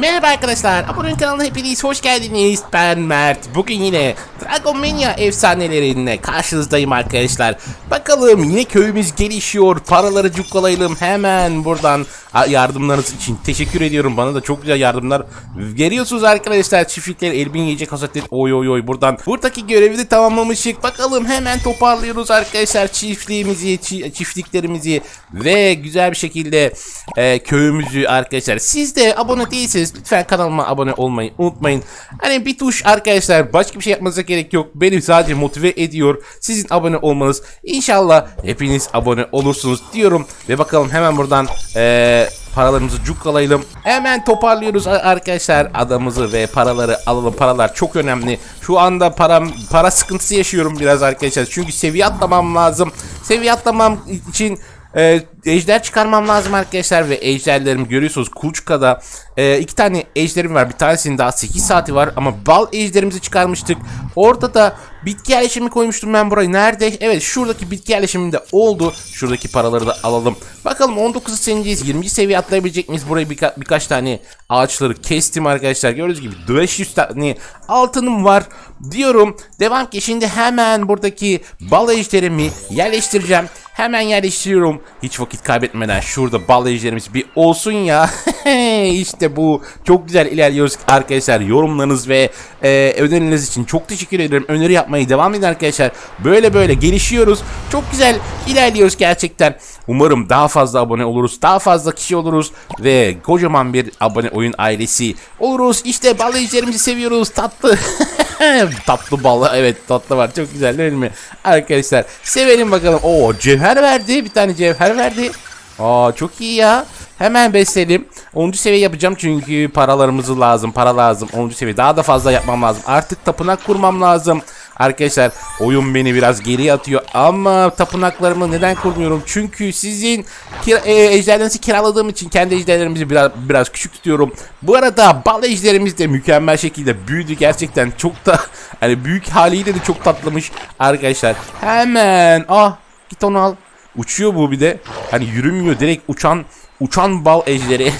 Merhaba arkadaşlar, abone kanalına hepiniz hoş geldiniz. Ben Mert. Bugün yine Dragon Mania efsanelerinle karşınızdayım arkadaşlar. Bakalım yine köyümüz gelişiyor. Paraları cukkalayalım hemen buradan. Yardımlarınız için teşekkür ediyorum. Bana da çok güzel yardımlar veriyorsunuz arkadaşlar. Çiftlikler, elbin yiyecek hasatlet. Oy oy oy buradan. Buradaki görevi de tamamlamıştık. Bakalım hemen toparlıyoruz arkadaşlar çiftliğimizi, çi- çiftliklerimizi ve güzel bir şekilde e, köyümüzü arkadaşlar. Siz de abone değilseniz lütfen kanalıma abone olmayı unutmayın. Hani bir tuş arkadaşlar başka bir şey yapmanıza gerek yok. Beni sadece motive ediyor. Sizin abone olmanız. İnşallah hepiniz abone olursunuz diyorum. Ve bakalım hemen buradan e, paralarımızı cukkalayalım. Hemen toparlıyoruz arkadaşlar adamızı ve paraları alalım. Paralar çok önemli. Şu anda param para sıkıntısı yaşıyorum biraz arkadaşlar. Çünkü seviye atlamam lazım. Seviye atlamam için e, ejder çıkarmam lazım arkadaşlar ve ejderlerimi görüyorsunuz Kuluçka'da e, iki tane ejderim var bir tanesinin daha 8 saati var ama bal ejderimizi çıkarmıştık. Orada da bitki yerleşimi koymuştum ben burayı nerede? Evet şuradaki bitki yerleşiminde oldu. Şuradaki paraları da alalım. Bakalım 19 seviyedeyiz 20. seviye atlayabilecek miyiz? Burayı birka- birkaç tane ağaçları kestim arkadaşlar. Gördüğünüz gibi 500 tane altınım var diyorum. Devam ki şimdi hemen buradaki bal ejderimi yerleştireceğim Hemen yerleştiriyorum. Hiç vakit kaybetmeden şurada bal ejderimiz bir olsun ya. işte bu. Çok güzel ilerliyoruz arkadaşlar. Yorumlarınız ve e, önerileriniz için çok teşekkür ederim. Öneri yapmayı devam edin arkadaşlar. Böyle böyle gelişiyoruz. Çok güzel ilerliyoruz gerçekten. Umarım daha fazla abone oluruz. Daha fazla kişi oluruz. Ve kocaman bir abone oyun ailesi oluruz. İşte bal ejderimizi seviyoruz. Tatlı. tatlı balı evet tatlı var çok güzel değil mi arkadaşlar sevelim bakalım o cevher verdi bir tane cevher verdi Aa çok iyi ya hemen besleyelim 10. seviye yapacağım çünkü paralarımızı lazım para lazım 10. seviye daha da fazla yapmam lazım artık tapınak kurmam lazım Arkadaşlar oyun beni biraz geriye atıyor ama tapınaklarımı neden kurmuyorum? Çünkü sizin kira, e, ejderlerinizi kiraladığım için kendi ejderlerimizi biraz biraz küçük tutuyorum. Bu arada bal ejderimiz de mükemmel şekilde büyüdü gerçekten çok da hani büyük haliyle de çok tatlımış arkadaşlar. Hemen ah git onu al. Uçuyor bu bir de. Hani yürümüyor direkt uçan uçan bal ejderi.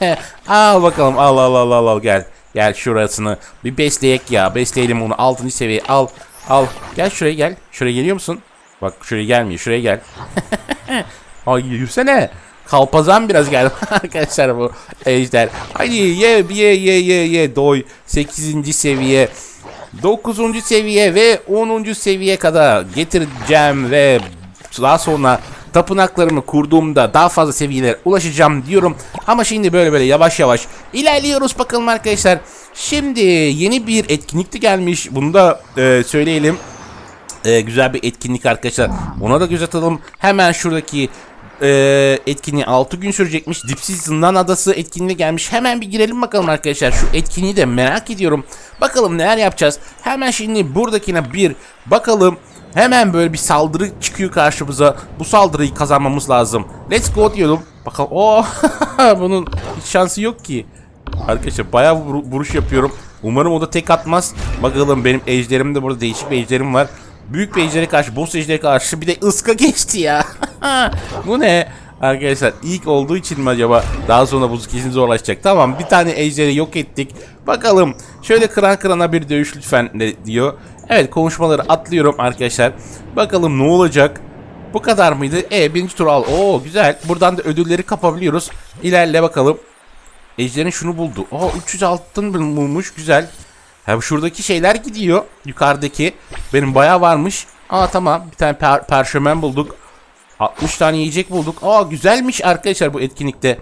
al bakalım al al al al al gel. Gel şurasını bir besleyek ya. Besleyelim onu 6. seviye al. Al. Gel şuraya gel. Şuraya geliyor musun? Bak şuraya gelmiyor. Şuraya gel. Ay yürüsene. Kalpazan biraz gel arkadaşlar bu ejder. Hadi ye ye ye ye ye doy. 8. seviye. 9. seviye ve 10. seviye kadar getireceğim ve daha sonra tapınaklarımı kurduğumda daha fazla seviyelere ulaşacağım diyorum. Ama şimdi böyle böyle yavaş yavaş ilerliyoruz bakalım arkadaşlar. Şimdi yeni bir etkinlik de gelmiş. Bunu da e, söyleyelim. E, güzel bir etkinlik arkadaşlar. Ona da göz atalım. Hemen şuradaki e, etkinliği 6 gün sürecekmiş. Dipsiz Zindan Adası etkinliği gelmiş. Hemen bir girelim bakalım arkadaşlar. Şu etkinliği de merak ediyorum. Bakalım neler yapacağız. Hemen şimdi buradakine bir bakalım. Hemen böyle bir saldırı çıkıyor karşımıza. Bu saldırıyı kazanmamız lazım. Let's go diyorum. Bakalım. Oo, bunun hiç şansı yok ki. Arkadaşlar bayağı vur- vuruş yapıyorum. Umarım o da tek atmaz. Bakalım benim ejderim de burada değişik bir ejderim var. Büyük bir ejdere karşı, boss ejdere karşı bir de ıska geçti ya. Bu ne? Arkadaşlar ilk olduğu için mi acaba daha sonra bu kesin zorlaşacak. Tamam bir tane ejderi yok ettik. Bakalım şöyle kıran kırana bir dövüş lütfen diyor. Evet konuşmaları atlıyorum arkadaşlar. Bakalım ne olacak. Bu kadar mıydı? E birinci tur al. Oo güzel. Buradan da ödülleri kapabiliyoruz. İlerle bakalım. Ejder'in şunu buldu. Aa 300 altın bulmuş. Güzel. Hem şuradaki şeyler gidiyor. Yukarıdaki. Benim bayağı varmış. Aa tamam. Bir tane per perşemen bulduk. 60 tane yiyecek bulduk. Aa güzelmiş arkadaşlar bu etkinlikte.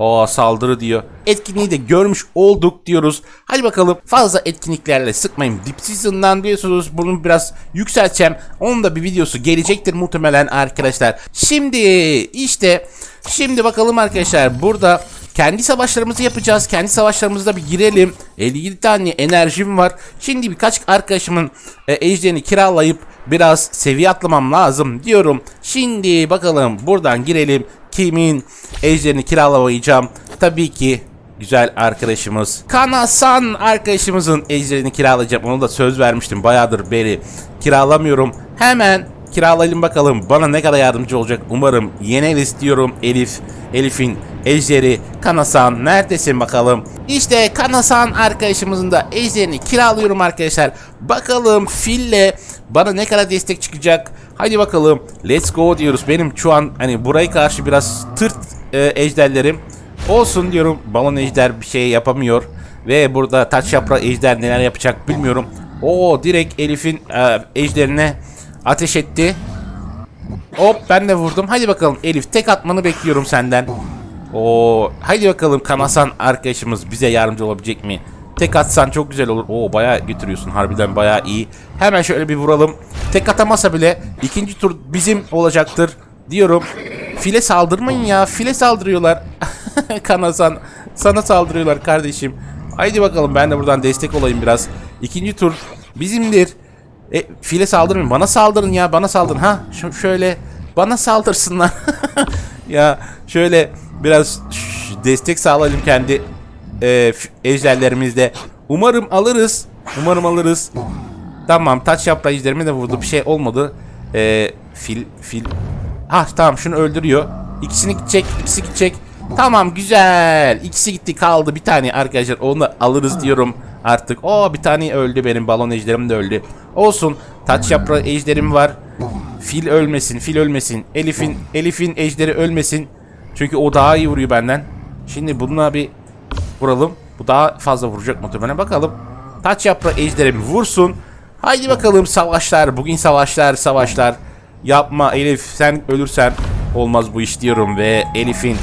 Aa saldırı diyor. Etkinliği de görmüş olduk diyoruz. Hadi bakalım fazla etkinliklerle sıkmayın. Deep Season'dan diyorsunuz bunu biraz yükselteceğim. Onun da bir videosu gelecektir muhtemelen arkadaşlar. Şimdi işte şimdi bakalım arkadaşlar burada kendi savaşlarımızı yapacağız. Kendi savaşlarımızda bir girelim. 57 tane enerjim var. Şimdi birkaç arkadaşımın e, ejderini kiralayıp biraz seviye atlamam lazım diyorum. Şimdi bakalım buradan girelim. Kimin ejderini kiralamayacağım? Tabii ki güzel arkadaşımız Kanasan arkadaşımızın ejderini kiralayacağım. Onu da söz vermiştim bayağıdır beri kiralamıyorum. Hemen kiralayalım bakalım. Bana ne kadar yardımcı olacak umarım. Yener istiyorum Elif. Elif'in ejderi Kanasan neredesin bakalım. İşte Kanasan arkadaşımızın da ejderini kiralıyorum arkadaşlar. Bakalım fille bana ne kadar destek çıkacak. Hadi bakalım let's go diyoruz. Benim şu an hani buraya karşı biraz tırt e, ejderlerim. Olsun diyorum balon ejder bir şey yapamıyor. Ve burada taç yaprağı ejder neler yapacak bilmiyorum. Oo direkt Elif'in e, ejderine ateş etti. Hop ben de vurdum. Hadi bakalım Elif tek atmanı bekliyorum senden. Oo hadi bakalım Kanasan arkadaşımız bize yardımcı olabilecek mi? Tek atsan çok güzel olur. Oo bayağı götürüyorsun harbiden bayağı iyi. Hemen şöyle bir vuralım. Tek atamasa bile ikinci tur bizim olacaktır diyorum. File saldırmayın ya. File saldırıyorlar. Kanasan sana saldırıyorlar kardeşim. Haydi bakalım ben de buradan destek olayım biraz. İkinci tur bizimdir. E, file saldırmayın. Bana saldırın ya. Bana saldırın. Ha şu, şöyle bana saldırsınlar. ya şöyle biraz destek sağlayalım kendi e, ejderlerimizde. Umarım alırız. Umarım alırız. Tamam taç yaprağı ejderime de vurdu. Bir şey olmadı. E, fil fil. Ha tamam şunu öldürüyor. İkisini gidecek. ikisi gidecek. Tamam güzel. İkisi gitti kaldı bir tane arkadaşlar. Onu alırız diyorum artık. O bir tane öldü benim balon ejderim de öldü. Olsun. Taç yaprağı ejderim var. Fil ölmesin, fil ölmesin. Elif'in Elif'in ejderi ölmesin. Çünkü o daha iyi vuruyor benden. Şimdi bununla bir vuralım. Bu daha fazla vuracak muhtemelen. Bakalım. Taç yaprağı ejderim vursun. Haydi bakalım savaşlar. Bugün savaşlar, savaşlar. Yapma Elif. Sen ölürsen olmaz bu iş diyorum ve Elif'in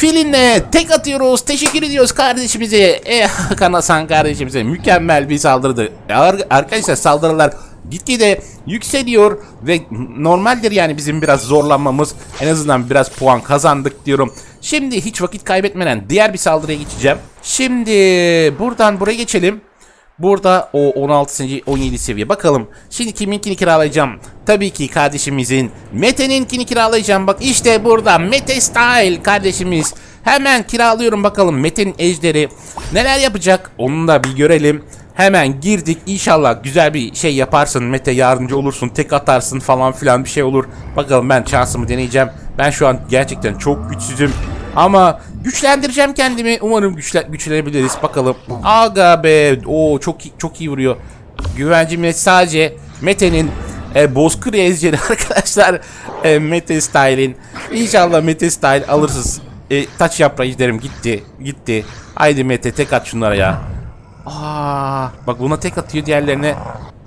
Filinle tek atıyoruz. Teşekkür ediyoruz kardeşimize. Eh, Kanasan kardeşimize mükemmel bir saldırıdı. Ar- arkadaşlar saldırılar gitgide yükseliyor ve normaldir yani bizim biraz zorlanmamız. En azından biraz puan kazandık diyorum. Şimdi hiç vakit kaybetmeden diğer bir saldırıya geçeceğim. Şimdi buradan buraya geçelim. Burada o 16. 17 seviye. Bakalım. Şimdi kiminkini kiralayacağım? Tabii ki kardeşimizin Mete'ninkini kiralayacağım. Bak işte burada Mete Style kardeşimiz. Hemen kiralıyorum bakalım Mete'nin ejderi neler yapacak onu da bir görelim. Hemen girdik inşallah güzel bir şey yaparsın Mete yardımcı olursun tek atarsın falan filan bir şey olur. Bakalım ben şansımı deneyeceğim. Ben şu an gerçekten çok güçsüzüm. Ama güçlendireceğim kendimi. Umarım güçle güçlenebiliriz. Bakalım. Aga be. Oo çok iyi- çok iyi vuruyor. Güvencimiz sadece Mete'nin e, Bozkır ezderi arkadaşlar. E, Mete Style'in. İnşallah Mete Style alırsınız. E, taç yaprağı ejderim gitti. Gitti. Haydi Mete tek at şunlara ya. Aa, bak buna tek atıyor diğerlerine.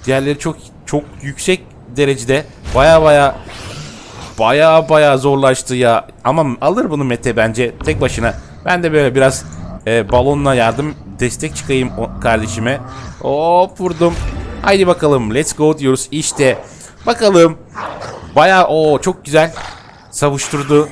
Diğerleri çok çok yüksek derecede. Baya baya baya baya zorlaştı ya. Ama alır bunu Mete bence tek başına. Ben de böyle biraz e, balonla yardım destek çıkayım kardeşime. Hop vurdum. Haydi bakalım let's go diyoruz işte. Bakalım. Baya o çok güzel savuşturdu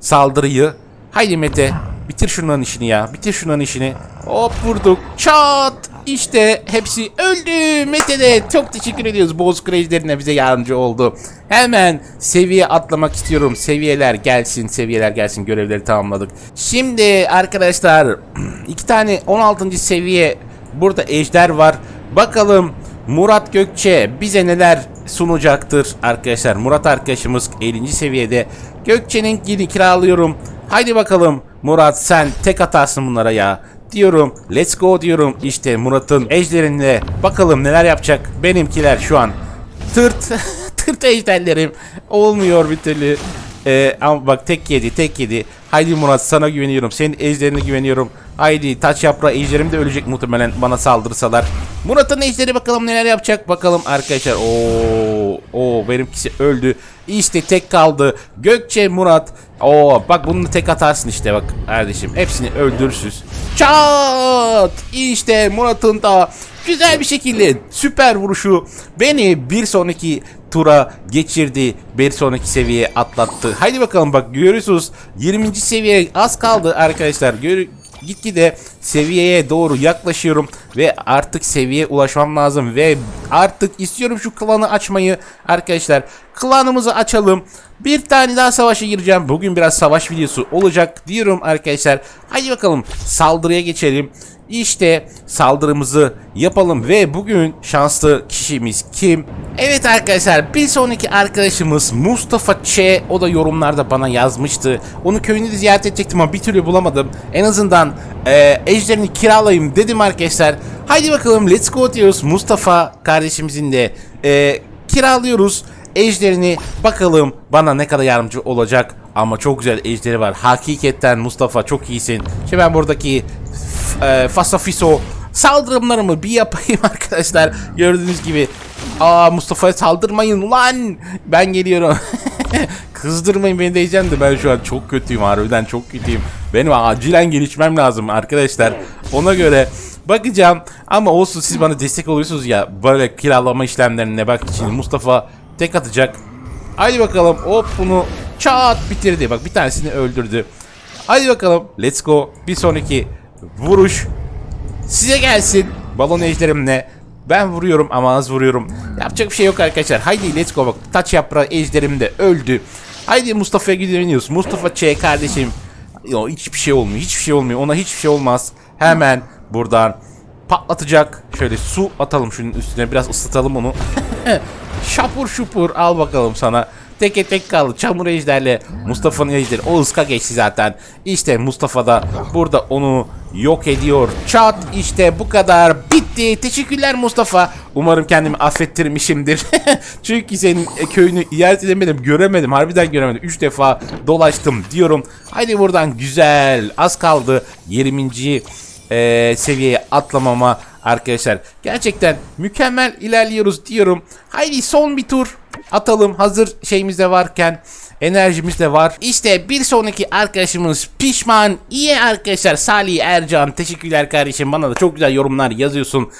saldırıyı. Haydi Mete bitir şunların işini ya. Bitir şunların işini. Hop vurduk. Çat. İşte hepsi öldü. Mete de çok teşekkür ediyoruz. Boz Crazy'lerine bize yardımcı oldu. Hemen seviye atlamak istiyorum. Seviyeler gelsin. Seviyeler gelsin. Görevleri tamamladık. Şimdi arkadaşlar iki tane 16. seviye burada ejder var. Bakalım Murat Gökçe bize neler sunacaktır arkadaşlar. Murat arkadaşımız 50. seviyede. Gökçe'nin gini kiralıyorum. Haydi bakalım Murat sen tek atarsın bunlara ya. Diyorum. Let's go diyorum. İşte Murat'ın ejderinde bakalım neler yapacak. Benimkiler şu an tırt tırt ejderlerim. Olmuyor bir türlü. Ee, ama bak tek yedi tek yedi. Haydi Murat sana güveniyorum. Senin ejderine güveniyorum. Haydi taç yaprağı ejderim de ölecek muhtemelen bana saldırsalar. Murat'ın ejderi bakalım neler yapacak. Bakalım arkadaşlar. Oo, oo benimkisi öldü işte tek kaldı Gökçe Murat Oo bak bunu tek atarsın işte bak kardeşim hepsini öldürürsüz Çat işte Murat'ın da güzel bir şekilde süper vuruşu beni bir sonraki tura geçirdi. Bir sonraki seviyeye atlattı. Haydi bakalım bak görüyorsunuz 20. seviye az kaldı arkadaşlar. Gör gitgide seviyeye doğru yaklaşıyorum ve artık seviyeye ulaşmam lazım ve artık istiyorum şu klanı açmayı arkadaşlar. Klanımızı açalım. Bir tane daha savaşa gireceğim. Bugün biraz savaş videosu olacak diyorum arkadaşlar. Hadi bakalım saldırıya geçelim. İşte saldırımızı yapalım ve bugün şanslı kişimiz kim? Evet arkadaşlar bir sonraki arkadaşımız Mustafa Ç. O da yorumlarda bana yazmıştı. Onu köyünü ziyaret edecektim ama bir türlü bulamadım. En azından e, ejderini kiralayayım dedim arkadaşlar. Haydi bakalım let's go diyoruz. Mustafa kardeşimizin de e, kiralıyoruz ejderini bakalım bana ne kadar yardımcı olacak ama çok güzel ejderi var. Hakikaten Mustafa çok iyisin. Şimdi ben buradaki e, Fasafiso saldırımlarımı bir yapayım arkadaşlar. Gördüğünüz gibi. Aa Mustafa'ya saldırmayın ulan. Ben geliyorum. Kızdırmayın beni diyeceğim de ben şu an çok kötüyüm harbiden çok kötüyüm. Benim acilen gelişmem lazım arkadaşlar. Ona göre bakacağım ama olsun siz bana destek oluyorsunuz ya böyle kiralama işlemlerine bak için Mustafa tek atacak. Haydi bakalım hop bunu çat bitirdi. Bak bir tanesini öldürdü. Haydi bakalım let's go. Bir sonraki vuruş size gelsin. Balon ejderimle. Ben vuruyorum ama az vuruyorum. Yapacak bir şey yok arkadaşlar. Haydi let's go bak. Taç yaprağı ejderim de öldü. Haydi Mustafa'ya gidiyoruz. Mustafa Ç kardeşim. Yo, hiçbir şey olmuyor. Hiçbir şey olmuyor. Ona hiçbir şey olmaz. Hemen buradan patlatacak. Şöyle su atalım şunun üstüne. Biraz ıslatalım onu. Şapur şupur al bakalım sana. Teke tek kaldı. Çamur ejderle Mustafa'nın ejderi. O ıska geçti zaten. İşte Mustafa da burada onu yok ediyor. Çat işte bu kadar. Bitti. Teşekkürler Mustafa. Umarım kendimi affettirmişimdir. Çünkü senin e, köyünü ziyaret edemedim. Göremedim. Harbiden göremedim. 3 defa dolaştım diyorum. Haydi buradan güzel. Az kaldı. 20. e, seviyeye atlamama arkadaşlar. Gerçekten mükemmel ilerliyoruz diyorum. Haydi son bir tur atalım hazır şeyimiz de varken enerjimiz de var. İşte bir sonraki arkadaşımız pişman iyi arkadaşlar Salih Ercan teşekkürler kardeşim bana da çok güzel yorumlar yazıyorsun.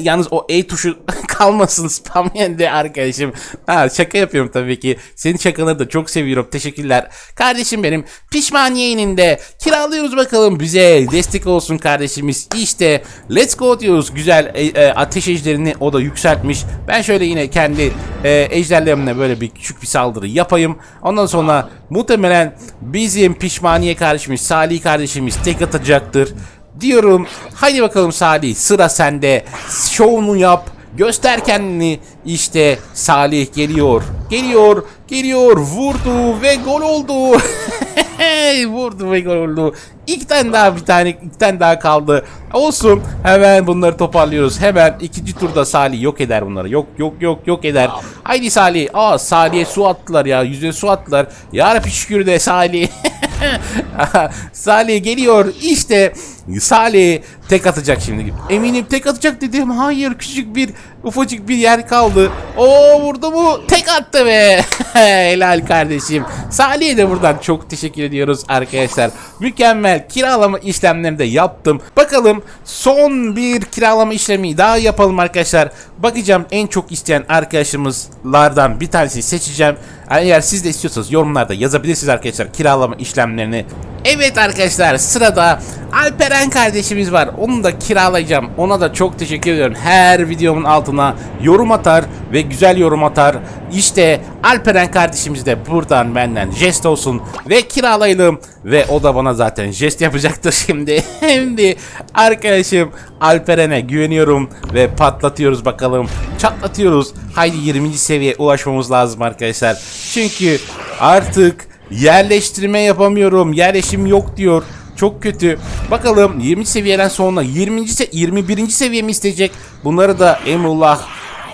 Yalnız o E tuşu kalmasın spam yendi arkadaşım. Ha, şaka yapıyorum tabii ki. Senin şakaları da çok seviyorum. Teşekkürler. Kardeşim benim pişman yeğeninde kiralıyoruz bakalım bize destek olsun kardeşimiz. İşte let's go diyoruz. Güzel e, e, ateş ejderini o da yükseltmiş. Ben şöyle yine kendi e, ejderlerimle böyle bir küçük bir saldırı yapayım. Ondan sonra muhtemelen bizim pişmaniye kardeşimiz Salih kardeşimiz tek atacaktır diyorum. Haydi bakalım Salih sıra sende. Şovunu yap. Göster kendini. İşte Salih geliyor. Geliyor. Geliyor. Vurdu ve gol oldu. Vurdu ve gol oldu. İki tane daha bir tane iki tane daha kaldı. Olsun. Hemen bunları toparlıyoruz. Hemen ikinci turda Salih yok eder bunları. Yok yok yok yok eder. Haydi Salih. Aa Salih'e su attılar ya. Yüzüne su attılar. Ya Rabbi şükür de Salih. Salih geliyor. İşte Salih tek atacak şimdi. Eminim tek atacak dedim. Hayır küçük bir ufacık bir yer kaldı. Oo vurdu mu? Tek attı be. Helal kardeşim. Salih'e de buradan çok teşekkür ediyoruz arkadaşlar. Mükemmel kiralama işlemlerini de yaptım. Bakalım son bir kiralama işlemi daha yapalım arkadaşlar. Bakacağım en çok isteyen arkadaşımızlardan bir tanesini seçeceğim. Eğer siz de istiyorsanız yorumlarda yazabilirsiniz arkadaşlar kiralama işlemlerini. Evet arkadaşlar sırada Alperen kardeşimiz var. Onu da kiralayacağım. Ona da çok teşekkür ediyorum. Her videomun altına yorum atar ve güzel yorum atar. İşte Alperen kardeşimiz de buradan benden jest olsun ve kiralayalım. Ve o da bana zaten jest yapacaktır şimdi. Şimdi arkadaşım Alperen'e güveniyorum ve patlatıyoruz bakalım. Çatlatıyoruz. Haydi 20. seviyeye ulaşmamız lazım arkadaşlar. Çünkü artık Yerleştirme yapamıyorum. Yerleşim yok diyor. Çok kötü. Bakalım 20 seviyeden sonra 20. Se 21. seviyemi isteyecek. Bunları da Emrullah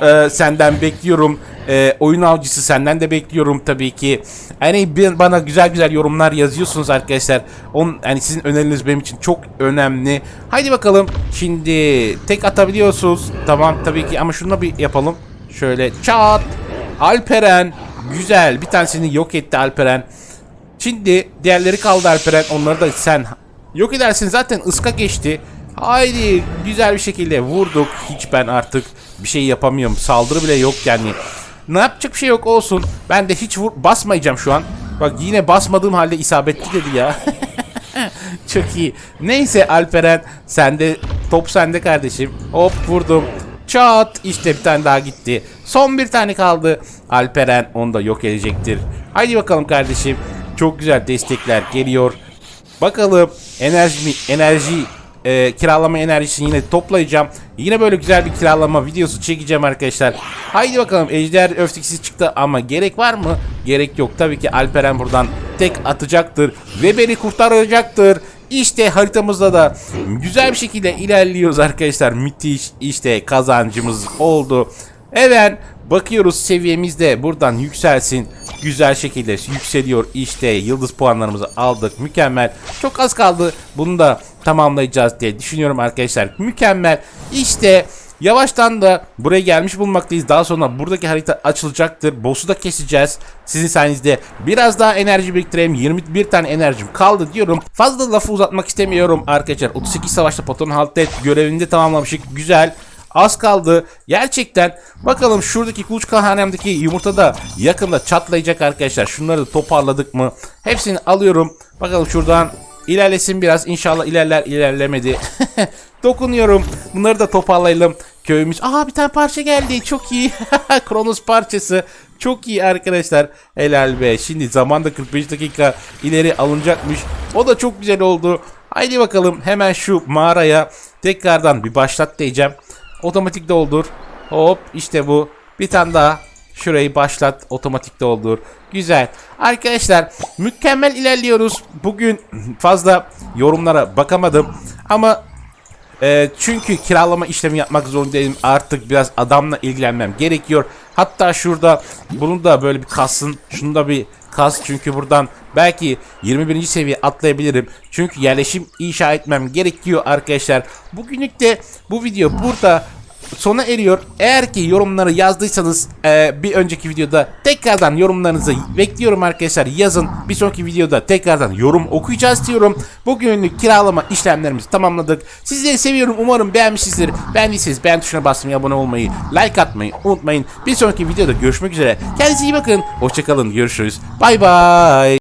e, senden bekliyorum. E, oyun avcısı senden de bekliyorum tabii ki. Bir- bana güzel güzel yorumlar yazıyorsunuz arkadaşlar. Onun hani sizin öneriniz benim için çok önemli. Haydi bakalım. Şimdi tek atabiliyorsunuz. Tamam tabii ki ama şunu bir yapalım. Şöyle çat. Alperen güzel. Bir tanesini yok etti Alperen. Şimdi diğerleri kaldı Alperen. Onları da sen yok edersin. Zaten ıska geçti. Haydi güzel bir şekilde vurduk. Hiç ben artık bir şey yapamıyorum. Saldırı bile yok yani. Ne yapacak bir şey yok olsun. Ben de hiç vur basmayacağım şu an. Bak yine basmadığım halde isabetli dedi ya. Çok iyi. Neyse Alperen sende top sende kardeşim. Hop vurdum. Çat işte bir tane daha gitti. Son bir tane kaldı. Alperen onu da yok edecektir. Haydi bakalım kardeşim. Çok güzel destekler geliyor. Bakalım enerji enerji e, kiralama enerjisini yine toplayacağım. Yine böyle güzel bir kiralama videosu çekeceğim arkadaşlar. Haydi bakalım ejder öfkeksi çıktı ama gerek var mı? Gerek yok. Tabii ki Alperen buradan tek atacaktır ve beni kurtaracaktır. İşte haritamızda da güzel bir şekilde ilerliyoruz arkadaşlar. Müthiş işte kazancımız oldu. Evet bakıyoruz seviyemizde buradan yükselsin. Güzel şekilde yükseliyor. İşte yıldız puanlarımızı aldık. Mükemmel. Çok az kaldı. Bunu da tamamlayacağız diye düşünüyorum arkadaşlar. Mükemmel. İşte Yavaştan da buraya gelmiş bulunmaktayız. Daha sonra buradaki harita açılacaktır. Boss'u da keseceğiz. Sizin sayenizde biraz daha enerji biriktireyim. 21 tane enerjim kaldı diyorum. Fazla lafı uzatmak istemiyorum arkadaşlar. 38 savaşta Poton Haltet görevini de tamamlamışık. Güzel. Az kaldı. Gerçekten bakalım şuradaki kuluçka hanemdeki yumurta da yakında çatlayacak arkadaşlar. Şunları da toparladık mı? Hepsini alıyorum. Bakalım şuradan ilerlesin biraz. İnşallah ilerler ilerlemedi. Dokunuyorum. Bunları da toparlayalım. Köyümüz. Aa bir tane parça geldi. Çok iyi. Kronos parçası. Çok iyi arkadaşlar. Helal be. Şimdi zamanda 45 dakika ileri alınacakmış. O da çok güzel oldu. Haydi bakalım hemen şu mağaraya tekrardan bir başlat diyeceğim. Otomatik doldur. Hop işte bu. Bir tane daha. Şurayı başlat. Otomatik doldur. Güzel. Arkadaşlar mükemmel ilerliyoruz. Bugün fazla yorumlara bakamadım. Ama e, çünkü kiralama işlemi yapmak zorundayım. Artık biraz adamla ilgilenmem gerekiyor. Hatta şurada bunu da böyle bir kasın. Şunu da bir kas. Çünkü buradan belki 21. seviye atlayabilirim. Çünkü yerleşim inşa etmem gerekiyor arkadaşlar. Bugünlük de bu video burada sona eriyor. Eğer ki yorumları yazdıysanız e, bir önceki videoda tekrardan yorumlarınızı bekliyorum arkadaşlar. Yazın. Bir sonraki videoda tekrardan yorum okuyacağız diyorum. Bugünlük kiralama işlemlerimizi tamamladık. Sizleri seviyorum. Umarım beğenmişsinizdir. Beğendiyseniz beğen tuşuna basmayı, abone olmayı, like atmayı unutmayın. Bir sonraki videoda görüşmek üzere. Kendinize iyi bakın. Hoşçakalın. Görüşürüz. Bay bay.